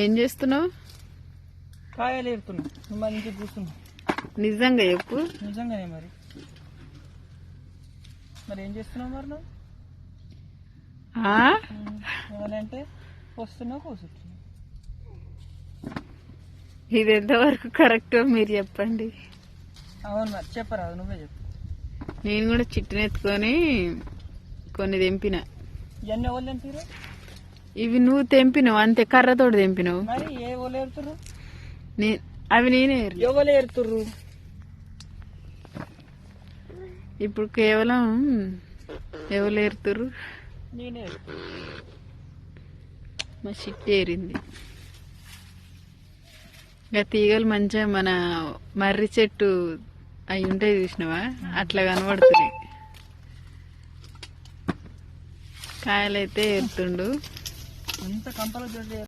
ఏం చేస్తున్నావు? కాయలు ఏరుతున్నా నువ్వు మరి ఇంటికి కూర్చున్నా. నిజంగా చెప్పు. నిజంగానే మరి. మరి ఏం చేస్తున్నావు మరి నువ్వు? ఏమనంటే వస్తున్నావు కూర్చుంటున్నావు. ఇది ఎంతవరకు కరెక్టో మీరు చెప్పండి. అవును మరి చెప్పరాదు నువ్వే చెప్పు. నేను కూడా చిట్టునెత్తుకొని కొన్ని తెంపిన. ఇవన్నీ ఎవరు తెంపిరు ఇవి నువ్వు తెంపినావు అంతే కర్రతోటి తెంపినావు. మరి ఏ నే- అవి నేనే. ఎవరు ఇప్పుడు కేవలం ఎవరు ఏరుతురు నేనే. మా చిట్టి ఏరింది. ఇంకా తీగలు మంచిగా మన మర్రి చెట్టు అవి ఉంటాయి చూసినావా? అట్లా కనబడుతున్నాయి. కాయలైతే ఏరుతుండు. ఇంత కంపలో